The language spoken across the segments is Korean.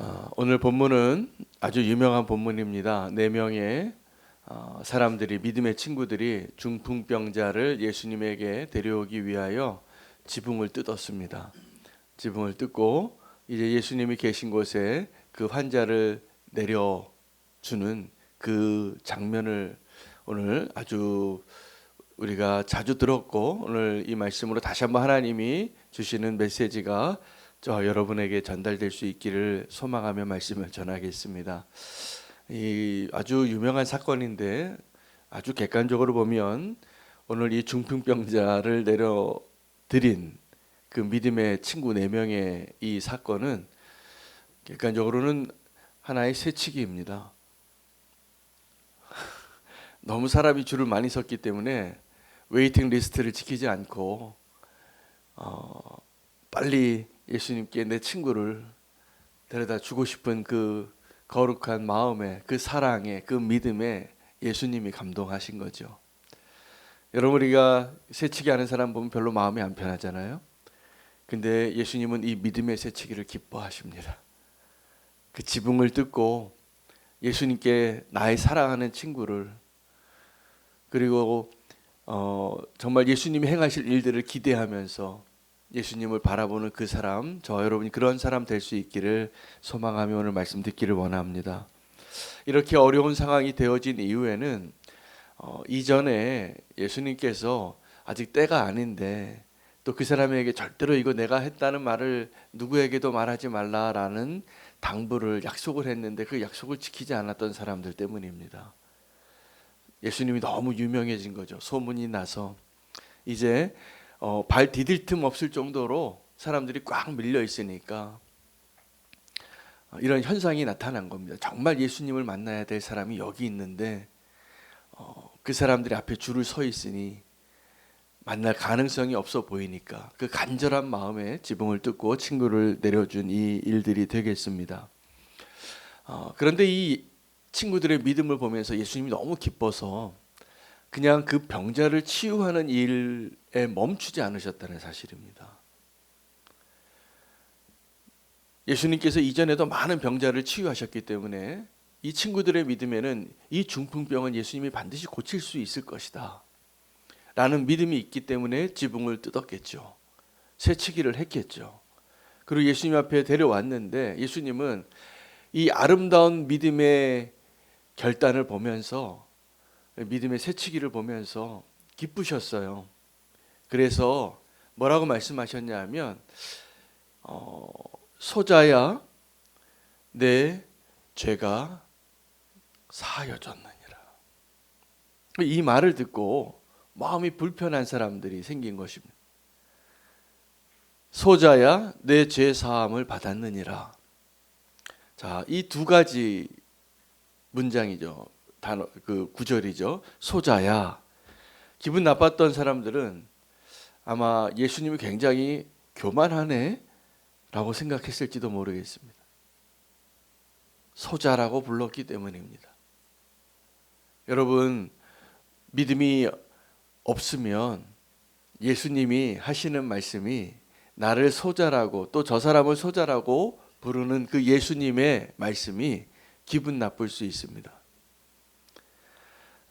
어, 오늘 본문은 아주 유명한 본문입니다. 네 명의 어, 사람들이 믿음의 친구들이 중풍병자를 예수님에게 데려오기 위하여 지붕을 뜯었습니다. 지붕을 뜯고 이제 예수님이 계신 곳에 그 환자를 내려 주는 그 장면을 오늘 아주 우리가 자주 들었고 오늘 이 말씀으로 다시 한번 하나님이 주시는 메시지가 저 여러분에게 전달될 수 있기를 소망하며 말씀을 전하겠습니다. 이 아주 유명한 사건인데 아주 객관적으로 보면 오늘 이 중풍병자를 내려 드린 그 믿음의 친구 네 명의 이 사건은 객관적으로는 하나의 새치기입니다. 너무 사람이 줄을 많이 섰기 때문에 웨이팅 리스트를 지키지 않고 어, 빨리 예수님께 내 친구를 데려다 주고 싶은 그 거룩한 마음에 그 사랑에 그 믿음에 예수님이 감동하신 거죠. 여러분 우리가 새치기 하는 사람 보면 별로 마음이 안 편하잖아요. 근데 예수님은 이 믿음의 새치기를 기뻐하십니다. 그 지붕을 뜯고 예수님께 나의 사랑하는 친구를 그리고 어, 정말 예수님이 행하실 일들을 기대하면서 예수님을 바라보는 그 사람, 저 여러분이 그런 사람 될 수 있기를 소망하며 오늘 말씀 듣기를 원합니다. 이렇게 어려운 상황이 되어진 이후에는 어, 이전에 예수님께서 아직 때가 아닌데 또 그 사람에게 절대로 이거 내가 했다는 말을 누구에게도 말하지 말라라는 당부를 약속을 했는데 그 약속을 지키지 않았던 사람들 때문입니다. 예수님이 너무 유명해진 거죠. 소문이 나서 이제 어, 발 디딜 틈 없을 정도로 사람들이 꽉 밀려 있으니까 어, 이런 현상이 나타난 겁니다. 정말 예수님을 만나야 될 사람이 여기 있는데 어, 그 사람들이 앞에 줄을 서 있으니 만날 가능성이 없어 보이니까 그 간절한 마음에 지붕을 뜯고 친구를 내려준 이 일들이 되겠습니다. 어, 그런데 이 친구들의 믿음을 보면서 예수님이 너무 기뻐서 그냥 그 병자를 치유하는 일에 멈추지 않으셨다는 사실입니다. 예수님께서 이전에도 많은 병자를 치유하셨기 때문에 이 친구들의 믿음에는 이 중풍병은 예수님이 반드시 고칠 수 있을 것이다. 라는 믿음이 있기 때문에 지붕을 뜯었겠죠. 새치기를 했겠죠. 그리고 예수님 앞에 데려왔는데 예수님은 이 아름다운 믿음의 결단을 보면서 믿음의 새치기를 보면서 기쁘셨어요. 그래서 뭐라고 말씀하셨냐면 어, 소자야 내 죄가 사여졌느니라. 이 말을 듣고 마음이 불편한 사람들이 생긴 것입니다. 소자야 내 죄 사함을 받았느니라. 자, 이 두 가지 문장이죠. 단어 그 구절이죠. 소자야. 기분 나빴던 사람들은 아마 예수님이 굉장히 교만하네라고 생각했을지도 모르겠습니다. 소자라고 불렀기 때문입니다. 여러분 믿음이 없으면 예수님이 하시는 말씀이 나를 소자라고 또 저 사람을 소자라고 부르는 그 예수님의 말씀이 기분 나쁠 수 있습니다.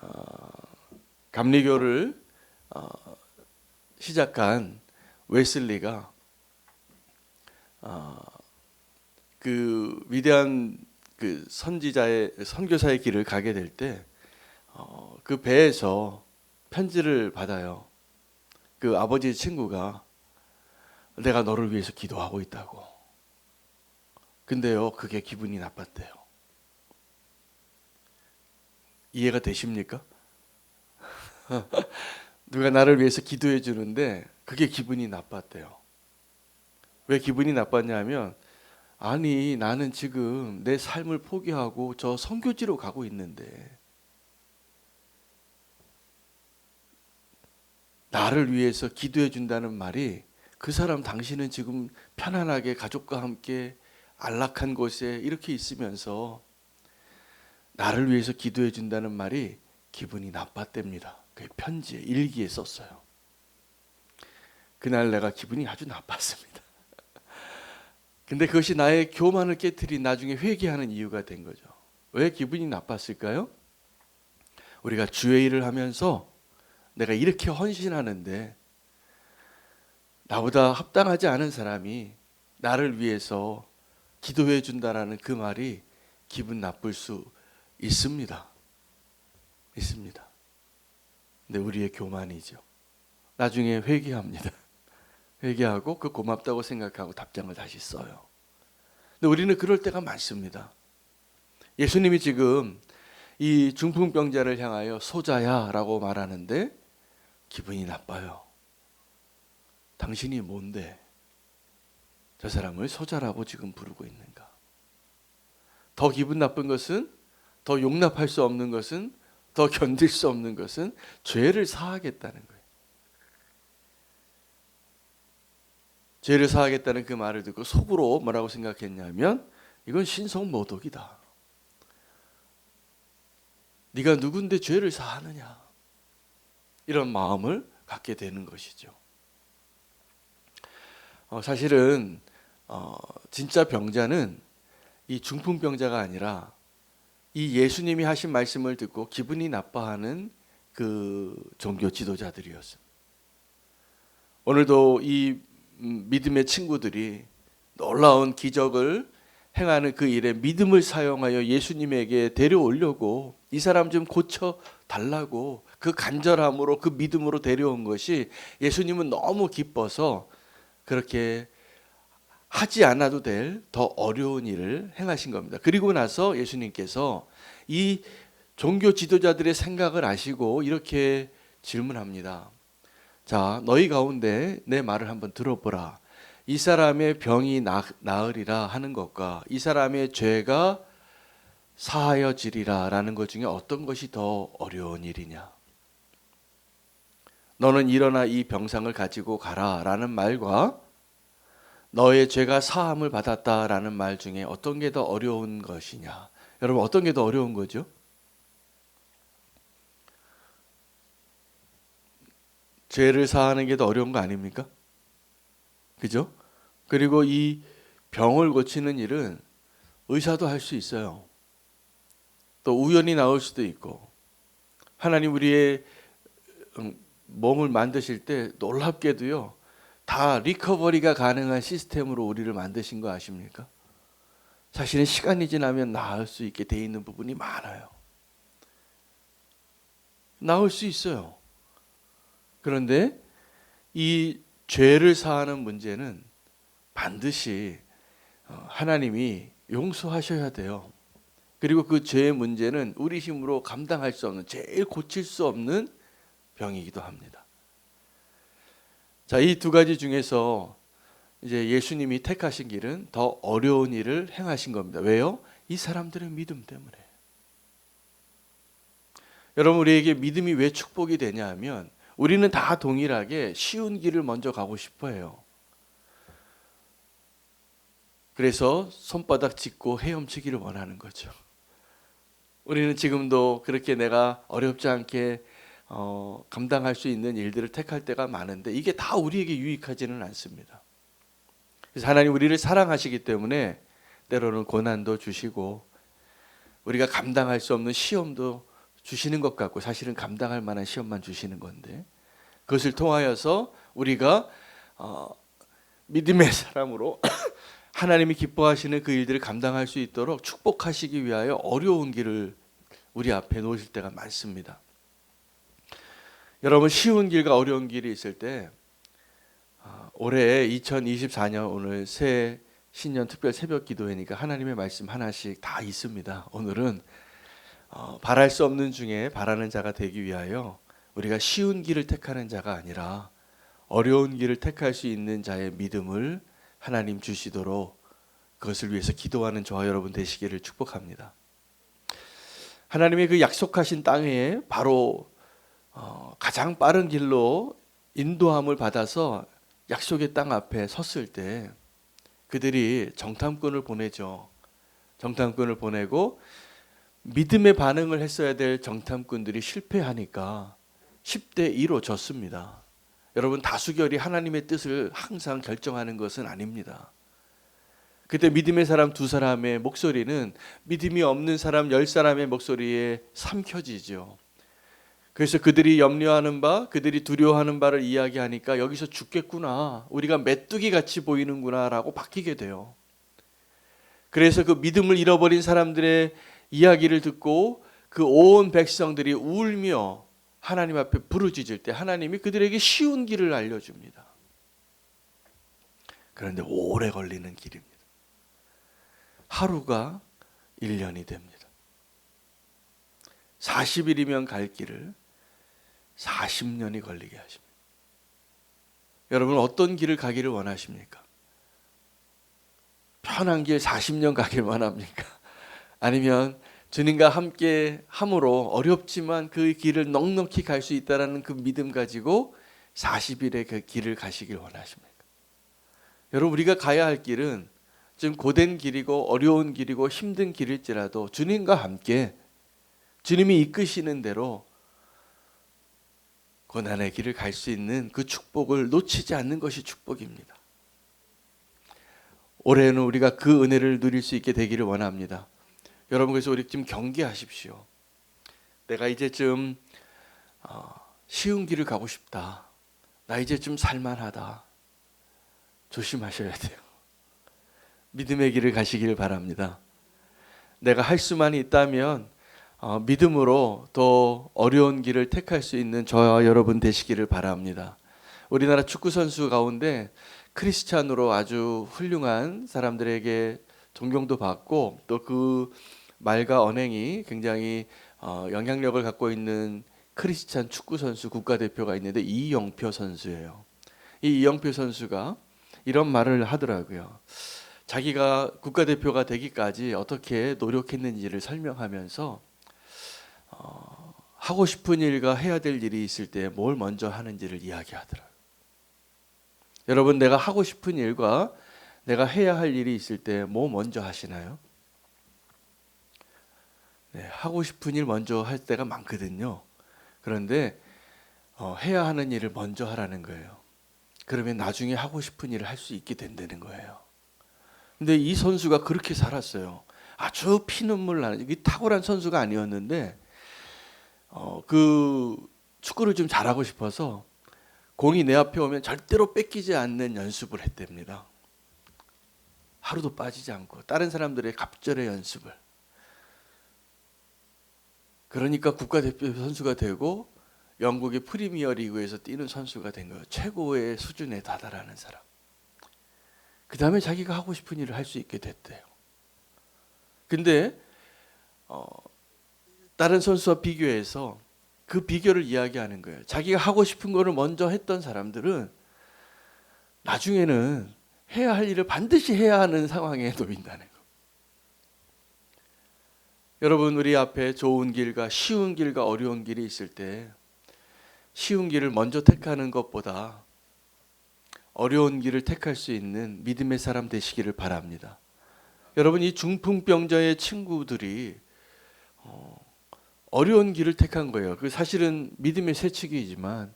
어, 감리교를 어, 시작한 웨슬리가 어, 그 위대한 그 선지자의 선교사의 길을 가게 될 때그 배에서 편지를 받아요. 그 아버지의 친구가 내가 너를 위해서 기도하고 있다고. 근데요, 그게 기분이 나빴대요. 이해가 되십니까? 누가 나를 위해서 기도해 주는데 그게 기분이 나빴대요. 왜 기분이 나빴냐면 아니 나는 지금 내 삶을 포기하고 저 선교지로 가고 있는데 나를 위해서 기도해 준다는 말이 그 사람 당신은 지금 편안하게 가족과 함께 안락한 곳에 이렇게 있으면서 나를 위해서 기도해 준다는 말이 기분이 나빴답니다. 그 편지에 일기에 썼어요. 그날 내가 기분이 아주 나빴습니다. 근데 그것이 나의 교만을 깨뜨린 나중에 회개하는 이유가 된 거죠. 왜 기분이 나빴을까요? 우리가 주의 일을 하면서 내가 이렇게 헌신하는데 나보다 합당하지 않은 사람이 나를 위해서 기도해 준다라는 그 말이 기분 나쁠 수 있습니다. 있습니다. 근데 우리의 교만이죠. 나중에 회개합니다. 회개하고 그 고맙다고 생각하고 답장을 다시 써요. 근데 우리는 그럴 때가 많습니다. 예수님이 지금 이 중풍병자를 향하여 소자야라고 말하는데 기분이 나빠요. 당신이 뭔데 저 사람을 소자라고 지금 부르고 있는가? 더 기분 나쁜 것은 더 용납할 수 없는 것은 더 견딜 수 없는 것은 죄를 사하겠다는 거예요. 죄를 사하겠다는 그 말을 듣고 속으로 뭐라고 생각했냐면 이건 신성 모독이다. 네가 누군데 죄를 사하느냐 이런 마음을 갖게 되는 것이죠. 어, 사실은 어, 진짜 병자는 이 중풍병자가 아니라 이 예수님이 하신 말씀을 듣고 기분이 나빠하는 그 종교 지도자들이었습니다. 오늘도 이 음, 믿음의 친구들이 놀라운 기적을 행하는 그 일에 믿음을 사용하여 예수님에게 데려오려고 이 사람 좀 고쳐 달라고 그 간절함으로 그 믿음으로 데려온 것이 예수님은 너무 기뻐서 그렇게 하지 않아도 될 더 어려운 일을 행하신 겁니다. 그리고 나서 예수님께서 이 종교 지도자들의 생각을 아시고 이렇게 질문합니다. 자, 너희 가운데 내 말을 한번 들어보라. 이 사람의 병이 나, 나으리라 하는 것과 이 사람의 죄가 사하여지리라 라는 것 중에 어떤 것이 더 어려운 일이냐? 너는 일어나 이 병상을 가지고 가라 라는 말과 너의 죄가 사함을 받았다라는 말 중에 어떤 게 더 어려운 것이냐? 여러분 어떤 게 더 어려운 거죠? 죄를 사하는 게 더 어려운 거 아닙니까? 그죠? 그리고 이 병을 고치는 일은 의사도 할 수 있어요. 또 우연히 나올 수도 있고 하나님 우리의 음, 몸을 만드실 때 놀랍게도요 다 리커버리가 가능한 시스템으로 우리를 만드신 거 아십니까? 사실은 시간이 지나면 나을 수 있게 돼 있는 부분이 많아요. 나올 수 있어요. 그런데 이 죄를 사하는 문제는 반드시 어, 하나님이 용서하셔야 돼요. 그리고 그 죄의 문제는 우리 힘으로 감당할 수 없는 제일 고칠 수 없는 병이기도 합니다. 자, 이 두 가지 중에서 이제 예수님이 택하신 길은 더 어려운 일을 행하신 겁니다. 왜요? 이 사람들의 믿음 때문에. 여러분 우리에게 믿음이 왜 축복이 되냐 하면 우리는 다 동일하게 쉬운 길을 먼저 가고 싶어 해요. 그래서 손바닥 짚고 헤엄치기를 원하는 거죠. 우리는 지금도 그렇게 내가 어렵지 않게 어, 감당할 수 있는 일들을 택할 때가 많은데 이게 다 우리에게 유익하지는 않습니다. 그래서 하나님 우리를 사랑하시기 때문에 때로는 고난도 주시고 우리가 감당할 수 없는 시험도 주시는 것 같고 사실은 감당할 만한 시험만 주시는 건데 그것을 통하여서 우리가 어, 믿음의 사람으로 하나님이 기뻐하시는 그 일들을 감당할 수 있도록 축복하시기 위하여 어려운 길을 우리 앞에 놓으실 때가 많습니다. 여러분 쉬운 길과 어려운 길이 있을 때 어, 올해 2024년 오늘 새 신년 특별 새벽 기도회니까 하나님의 말씀 하나씩 다 있습니다. 오늘은 어, 바랄 수 없는 중에 바라는 자가 되기 위하여 우리가 쉬운 길을 택하는 자가 아니라 어려운 길을 택할 수 있는 자의 믿음을 하나님 주시도록 그것을 위해서 기도하는 저와 여러분 되시기를 축복합니다. 하나님의 그 약속하신 땅에 바로 어, 가장 빠른 길로 인도함을 받아서 약속의 땅 앞에 섰을 때 그들이 정탐꾼을 보내죠. 정탐꾼을 보내고 믿음의 반응을 했어야 될 정탐꾼들이 실패하니까 10대 2로 졌습니다. 여러분 다수결이 하나님의 뜻을 항상 결정하는 것은 아닙니다. 그때 믿음의 사람 두 사람의 목소리는 믿음이 없는 사람 열 사람의 목소리에 삼켜지죠. 그래서 그들이 염려하는 바, 그들이 두려워하는 바를 이야기하니까 여기서 죽겠구나. 우리가 메뚜기 같이 보이는구나라고 바뀌게 돼요. 그래서 그 믿음을 잃어버린 사람들의 이야기를 듣고 그 온 백성들이 울며 하나님 앞에 부르짖을 때 하나님이 그들에게 쉬운 길을 알려줍니다. 그런데 오래 걸리는 길입니다. 하루가 1년이 됩니다. 40일이면 갈 길을 40년이 걸리게 하십니다. 여러분 어떤 길을 가기를 원하십니까? 편한 길 40년 가길 원합니까? 아니면 주님과 함께 함으로 어렵지만 그 길을 넉넉히 갈 수 있다라는 그 믿음 가지고 40일의 그 길을 가시길 원하십니까? 여러분 우리가 가야 할 길은 좀 고된 길이고 어려운 길이고 힘든 길일지라도 주님과 함께 주님이 이끄시는 대로 고난의 길을 갈 수 있는 그 축복을 놓치지 않는 것이 축복입니다. 올해는 우리가 그 은혜를 누릴 수 있게 되기를 원합니다. 여러분 그래서 우리 좀 경계하십시오. 내가 이제좀 어, 쉬운 길을 가고 싶다. 나 이제 좀 살만하다. 조심하셔야 돼요. 믿음의 길을 가시기를 바랍니다. 내가 할 수만 있다면 어, 믿음으로 더 어려운 길을 택할 수 있는 저와 여러분 되시기를 바랍니다. 우리나라 축구 선수 가운데 크리스찬으로 아주 훌륭한 사람들에게 존경도 받고 또 그 말과 언행이 굉장히 어, 영향력을 갖고 있는 크리스찬 축구 선수 국가대표가 있는데 이영표 선수예요. 이 이영표 선수가 이런 말을 하더라고요. 자기가 국가대표가 되기까지 어떻게 노력했는지를 설명하면서 어, 하고 싶은 일과 해야 될 일이 있을 때 뭘 먼저 하는지를 이야기하더라고요. 여러분 내가 하고 싶은 일과 내가 해야 할 일이 있을 때 뭐 먼저 하시나요? 네, 하고 싶은 일 먼저 할 때가 많거든요. 그런데 어, 해야 하는 일을 먼저 하라는 거예요. 그러면 나중에 하고 싶은 일을 할 수 있게 된다는 거예요. 근데 이 선수가 그렇게 살았어요. 아주 피눈물 나는 이 탁월한 선수가 아니었는데 어, 그 축구를 좀 잘하고 싶어서 공이 내 앞에 오면 절대로 뺏기지 않는 연습을 했답니다. 하루도 빠지지 않고 다른 사람들의 갑절의 연습을. 그러니까 국가대표 선수가 되고 영국의 프리미어 리그에서 뛰는 선수가 된 거예요. 최고의 수준에 다다라는 사람. 그 다음에 자기가 하고 싶은 일을 할 수 있게 됐대요. 근데 어, 다른 선수와 비교해서 그 비결을 이야기하는 거예요. 자기가 하고 싶은 거를 먼저 했던 사람들은 나중에는 해야 할 일을 반드시 해야 하는 상황에 놓인다는 거. 여러분 우리 앞에 좋은 길과 쉬운 길과 어려운 길이 있을 때 쉬운 길을 먼저 택하는 것보다 어려운 길을 택할 수 있는 믿음의 사람 되시기를 바랍니다. 여러분 이 중풍병자의 친구들이 어, 어려운 길을 택한 거예요. 그 사실은 믿음의 세칙이지만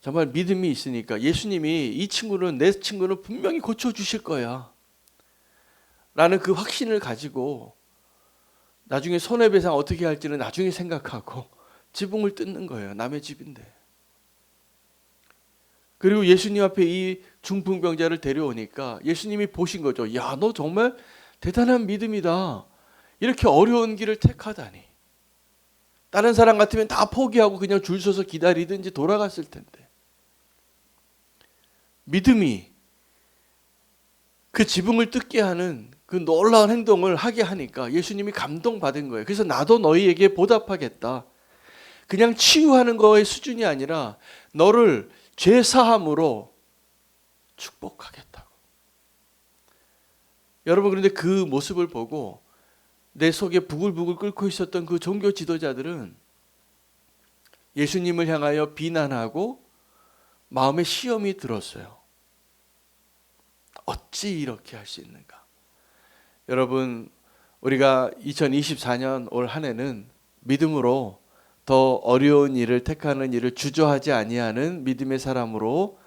정말 믿음이 있으니까 예수님이 이 친구는 내 친구는 분명히 고쳐 주실 거야. 라는 그 확신을 가지고 나중에 손해배상 어떻게 할지는 나중에 생각하고 지붕을 뜯는 거예요. 남의 집인데. 그리고 예수님 앞에 이 중풍병자를 데려오니까 예수님이 보신 거죠. 야, 너 정말 대단한 믿음이다. 이렇게 어려운 길을 택하다니. 다른 사람 같으면 다 포기하고 그냥 줄 서서 기다리든지 돌아갔을 텐데. 믿음이 그 지붕을 뜯게 하는 그 놀라운 행동을 하게 하니까 예수님이 감동받은 거예요. 그래서 나도 너희에게 보답하겠다. 그냥 치유하는 거의 수준이 아니라 너를 죄 사함으로 축복하겠다고. 여러분 그런데 그 모습을 보고 내 속에 부글부글 끓고 있었던 그 종교 지도자들은 예수님을 향하여 비난하고 마음에 시험이 들었어요. 어찌 이렇게 할 수 있는가? 여러분, 우리가 2024년 올 한 해는 믿음으로 더 어려운 일을 택하는 일을 주저하지 아니하는 믿음의 사람으로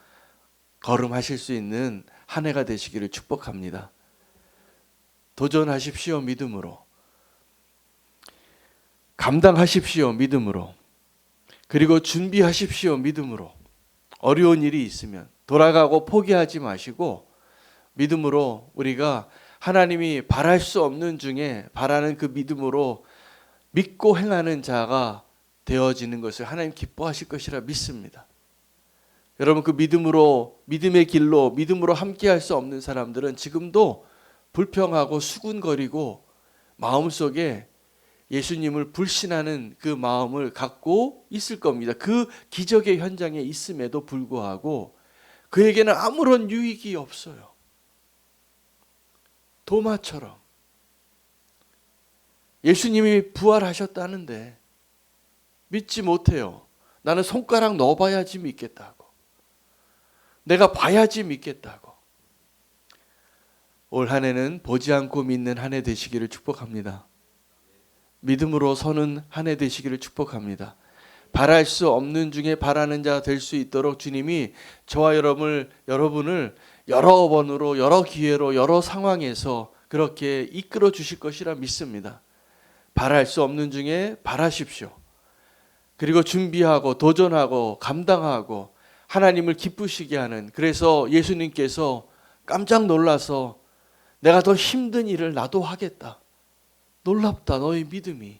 걸음하실 수 있는 한 해가 되시기를 축복합니다. 도전하십시오 믿음으로. 감당하십시오 믿음으로. 그리고 준비하십시오 믿음으로. 어려운 일이 있으면 돌아가고 포기하지 마시고 믿음으로 우리가 하나님이 바랄 수 없는 중에 바라는 그 믿음으로 믿고 행하는 자가 되어지는 것을 하나님 기뻐하실 것이라 믿습니다. 여러분 그 믿음으로 믿음의 길로 믿음으로 함께 할 수 없는 사람들은 지금도 불평하고 수군거리고 마음속에 예수님을 불신하는 그 마음을 갖고 있을 겁니다. 그 기적의 현장에 있음에도 불구하고 그에게는 아무런 유익이 없어요. 도마처럼 예수님이 부활하셨다는데 믿지 못해요. 나는 손가락 넣어봐야지 믿겠다고. 내가 봐야지 믿겠다고. 올 한 해는 보지 않고 믿는 한 해 되시기를 축복합니다. 믿음으로 서는 한 해 되시기를 축복합니다. 바랄 수 없는 중에 바라는 자 될 수 있도록 주님이 저와 여러분을 여러분을 여러 번으로 여러 기회로 여러 상황에서 그렇게 이끌어 주실 것이라 믿습니다. 바랄 수 없는 중에 바라십시오. 그리고 준비하고 도전하고 감당하고 하나님을 기쁘시게 하는 그래서 예수님께서 깜짝 놀라서 내가 더 힘든 일을 나도 하겠다. 놀랍다 너희 믿음이.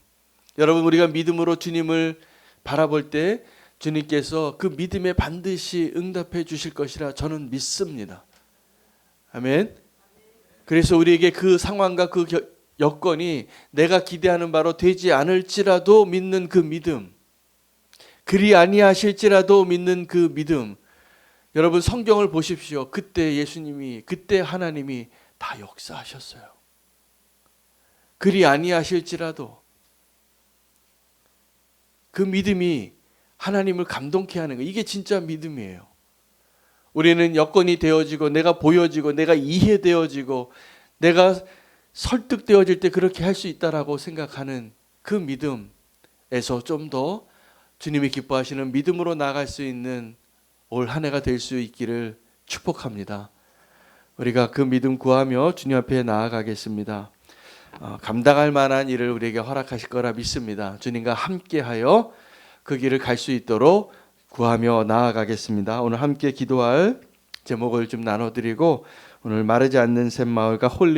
여러분 우리가 믿음으로 주님을 바라볼 때 주님께서 그 믿음에 반드시 응답해 주실 것이라 저는 믿습니다. 아멘. 그래서 우리에게 그 상황과 그 겨- 여건이 내가 기대하는 바로 되지 않을지라도 믿는 그 믿음. 그리 아니하실지라도 믿는 그 믿음. 여러분 성경을 보십시오. 그때 예수님이 그때 하나님이 다 역사하셨어요. 그리 아니하실지라도 그 믿음이 하나님을 감동케 하는 거 이게 진짜 믿음이에요. 우리는 여건이 되어지고 내가 보여지고 내가 이해되어지고 내가 설득되어질 때 그렇게 할 수 있다라고 생각하는 그 믿음에서 좀 더 주님이 기뻐하시는 믿음으로 나갈 수 있는 올 한 해가 될 수 있기를 축복합니다. 우리가 그 믿음 구하며 주님 앞에 나아가겠습니다. 어, 감당할 만한 일을 우리에게 허락하실 거라 믿습니다. 주님과 함께하여 그 길을 갈 수 있도록 구하며 나아가겠습니다. 오늘 함께 기도할 제목을 좀 나눠드리고 오늘 마르지 않는 샘마을과 홀리